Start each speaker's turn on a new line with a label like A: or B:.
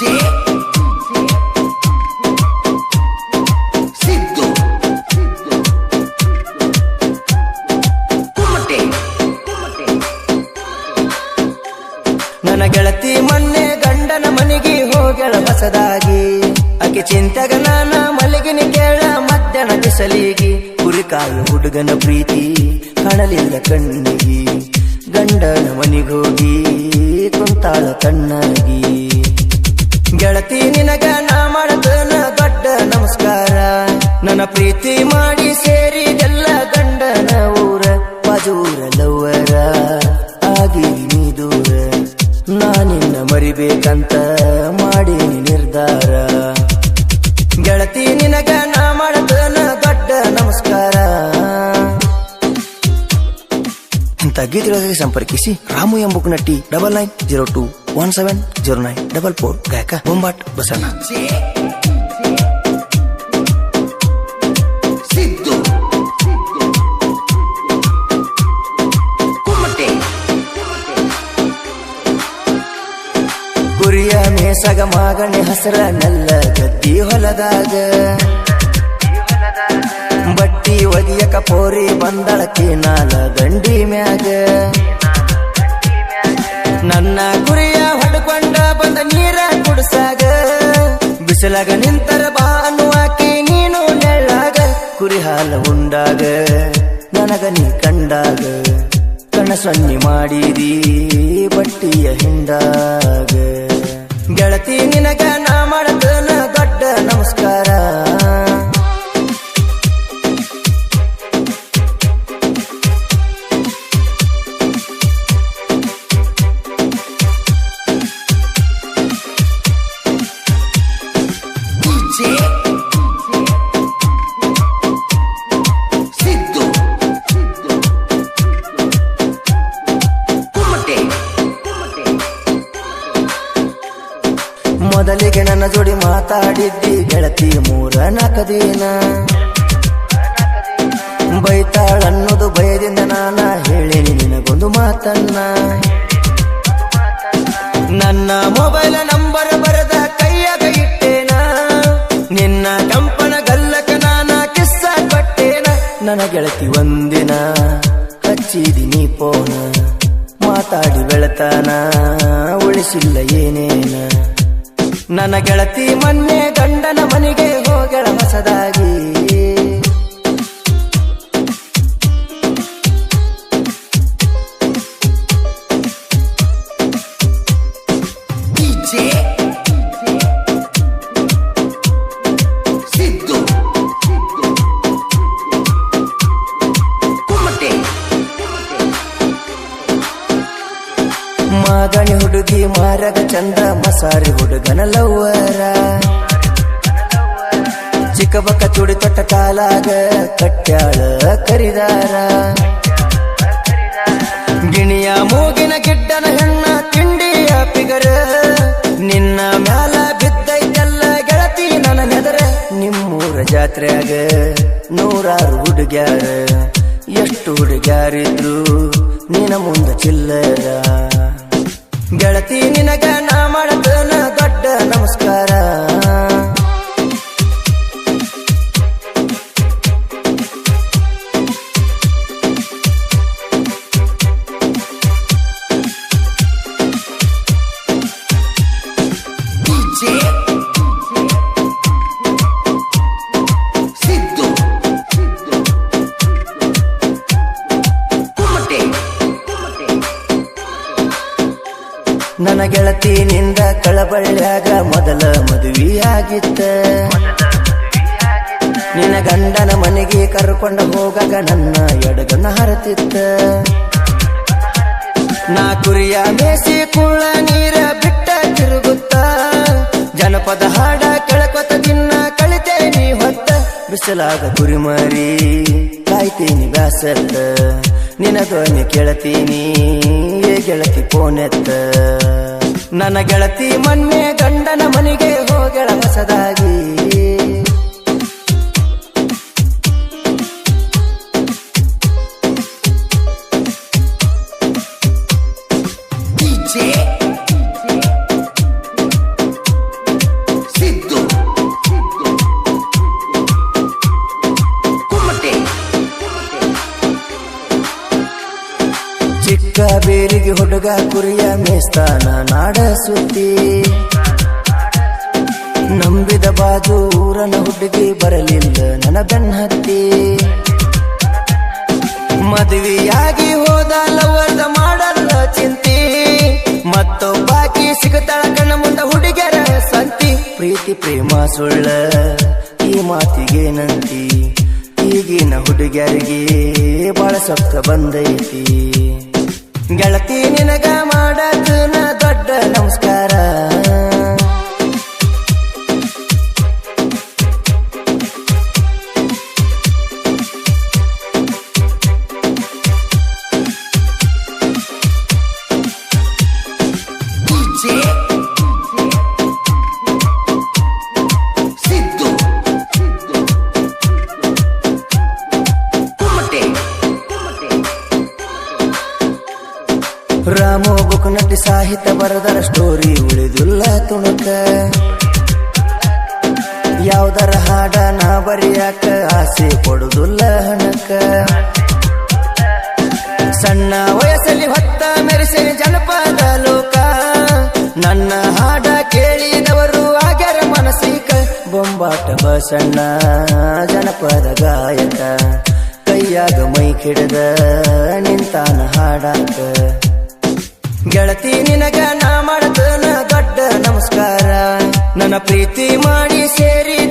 A: ನನ್ನ ಗೆಳತಿ ಮೊನ್ನೆ ಗಂಡನ ಮನೆಗೆ ಹೋಗಳ ಹೊಸದಾಗಿ ಆಕೆ ಚಿಂತೆಗ ನಾನ ಮಲಗಿನ ಕೇಳ ಮಧ್ಯಾಹ್ನ ಬಿಸಲಿಗೆ. ಕುರಿಕಾಳು ಹುಡುಗನ ಪ್ರೀತಿ ಕಾಣಲಿಲ್ಲ ಕಣ್ಣಿಗೆ. ಗಂಡನ ಮನೆಗೋಗಿ ಕುಂತಾಳ ಕಣ್ಣಾಗಿ ಪ್ರೀತಿ ಮಾಡಿ ಸೇರಿದೆಲ್ಲ ಗಂಡನ ಊರ ಬಾಜೂರ ಲವ್ವರ ಆಗಿ ದೂರ ನಾನಿನ್ನ ಮರಿಬೇಕಂತ ಮಾಡಿ ನಿರ್ಧಾರ. ಗೆಳತಿ ನಿನಗ ನಾ ಮಾಡತನ ದೊಡ್ಡ ನಮಸ್ಕಾರ. ಗೀತೆಗಳಿಗೆ ಸಂಪರ್ಕಿಸಿ ರಾಮು ಎಂಬುಕ್ T double nine zero two one seven zero nine double four ಗಾಯಕ ಬೊಂಬಾಟ್ ಬಸಣ್ಣ ಮೇಸಗ ಮಾಗಣಿ ಹಸರ ನೆಲ್ಲ ಗದ್ದಿ ಹೊಲದಾಗ. ಬಟ್ಟಿ ಒದಿಯಕ ಪೋರಿ ಬಂದಳಕಿ ನಾಲ ದಂಡಿ ಮ್ಯಾಗ. ನನ್ನ ಗುರಿಯ ಹೊಡ್ಕೊಂಡ ಬಂದ ನೀರ ಕುಡ್ಸಾಗ. ಬಿಸಿಲಾಗ ನಿಂತರ ಬಾ ಅನ್ನುವಾಕಿ ನೀನು ನೆಳ್ಳಾಗ. ಕುರಿ ಹಾಲ ಉಂಡಾಗ, ನನಗ ನೀ ಕಂಡಾಗ. ಕಣ ಸೊನ್ನಿ ಬಟ್ಟಿಯ ಹಿಂಡಾಗ. ಮೊದಲಿಗೆ ನನ್ನ ಜೋಡಿ ಮಾತಾಡಿದ್ದಿ. ಗೆಳತಿ ಮೂರ ನಾಲ್ಕು ದಿನ ಬೈತಾಳನ್ನೋದು ಭಯದಿಂದ ನಾನ ಹೇಳಿನಿ ನಿನಗೊಂದು ಮಾತನ್ನ. ನನ್ನ ಮೊಬೈಲ್ ನಂಬರ್ ಬರೆದ ಇಟ್ಟೇನ. ನಿನ್ನ ಕಂಪನ ಗಲ್ಲಕ ನಾನ ಕಿಸ್ಸ ಕೊಟ್ಟೇನ. ನನ್ನ ಗೆಳತಿ ಒಂದಿನ ಹಚ್ಚಿದಿನಿ ಪೋನ. ಮಾತಾಡಿ ಬೆಳತಾನ, ಉಳಿಸಿಲ್ಲ ಏನೇನ. ನನ್ನ ಗೆಳತಿ ಮೊನ್ನೆ ಗಂಡನ ಮನೆಗೆ ಹೋಗಳ ಹೊಸದಾಗಿ. ಹುಡುಗಿ ಮಾರಗ ಚಂದ ಮಸಾರಿ ಹುಡುಗನ ಲವ್ವರ. ಚಿಕ್ಕಬಕ್ಕ ಚುಡಿ ತೊಟ್ಟ ಕಾಲಾಗ ಕಟ್ಟ್ಯಾಳ ಕರಿದಾರ. ಗಿಣಿಯ ಮೂಗಿನ ಗಿಡ್ಡನ ಹೆಣ್ಣ ತಿಂಡಿ ಪಿಗರ. ನಿನ್ನ ಮ್ಯಾಲ ಬಿದ್ದೈತೆಲ್ಲ ಗೆಳತಿ ನನ್ನ ನೆದರ. ನಿಮ್ಮೂರ ಜಾತ್ರೆಯಾಗ ನೂರಾರು ಹುಡುಗ್ಯಾರ. ಎಷ್ಟು ಹುಡುಗ್ಯಾರಿದ್ರು ನಿನ್ನ ಮುಂದ ಚಿಲ್ಲರ. ಗೆಳತಿ ನಿನಗ ನಾ ಮಾಡತನ. ನನ್ನ ಗೆಳತಿನಿಂದ ಕಳಬಳ್ಳ್ಯಾಗ ಮೊದಲ ಮದುವೆಯಾಗಿತ್ತ. ನಿನ್ನ ಗಂಡನ ಮನೆಗೆ ಕರ್ಕೊಂಡು ಹೋಗಾಗ ನನ್ನ ಎಡಗನ್ನ ಹರತಿತ್ತ. ನಾ ಕುರಿಯ ಮೇಸಿ ಕುಳ್ಳ ನೀರ ಬಿಟ್ಟ ತಿರುಗುತ್ತ. ಜನಪದ ಹಾಡ ಕೆಳಕೊತ ದಿನ ಕಳಿತೇನಿ ಹೊತ್ತ. ಬಿಸಲಾಗ ಕುರಿಮರಿ, ಕಾಯ್ತೀನಿ ಬ್ಯಾಸತ್ತ. ನಿನ್ನ ಧ್ವನಿ ಕೇಳತೀನಿ. ಗೆಳತಿ ಪೋನೆತ್ತ. ನನ್ನ ಗೆಳತಿ ಮೊನ್ನೆ ಗಂಡನ ಮನೆಗೆ ಹೋಗಳ ಹೊಸದಾಗಿ. ಹುಡುಗಿ ಕುರಿಯ ಮೇಸ್ತಾನ ನಾಡ ಸುತ್ತಿ ನಂಬಿದ ಬಾಜು ಊರನ ಹುಡುಗಿ ಬರಲಿಲ್ಲ ನನ್ನ ಬೆನ್ನತ್ತಿ ಮದುವೆಯಾಗಿ ಹೋದ ಲವರ್ದ ಮಾಡಲ್ಲ ಚಿಂತಿ. ಮತ್ತೊಬ್ಬಾಕಿ ಸಿಗುತ್ತಾಳ ಕಣ್ಣ ಮುಂದ ಹುಡುಗರ ಸಂತಿ. ಪ್ರೀತಿ, ಪ್ರೇಮ, ಸುಳ್ಳ ಈ ಮಾತಿಗೆ ನಂತಿ. ಈಗಿನ ಹುಡುಗರಿಗೆ ಬಾಳ ಸೊಕ್ಕ ಬಂದೈತಿ. ಗೆಳತಿ ನಿನಗ ಮಾಡತನ ರಾಮು ಬುಕ್ನಟ್ಟಿ ಸಾಹಿತ್ಯ ಬರದರ ಸ್ಟೋರಿ ಉಳಿದಿಲ್ಲ ತುಣುಕ. ಯಾವ್ದರ ಹಾಡ ನಾ ಬರಿಯಾಕ ಆಸೆ ಕೊಡುದಿಲ್ಲ ಹಣಕ ಸಣ್ಣ ವಯಸ್ಸಲ್ಲಿ ಹೊತ್ತ ಮೆರೆಸಿನ ಜನಪದ ಲೋಕ. ನನ್ನ ಹಾಡ ಕೇಳಿದವರು ಆಗ್ಯಾರ ಮನಸ್ಸಿಕ. ಬೊಂಬಾಟ ಬಸಣ್ಣ ಜನಪದ ಗಾಯಕ. ಕೈಯಾಗ ಮೈ ಕಿಡದ ನಿಂತಾನ ಹಾಡಾಕ. ಗೆಳತಿ ನಿನಗ ನಾ ಮಾಡತನ ದೊಡ್ಡ ನಮಸ್ಕಾರ. ನನ್ನ ಪ್ರೀತಿ ಮಾಡಿ ಸೇರಿ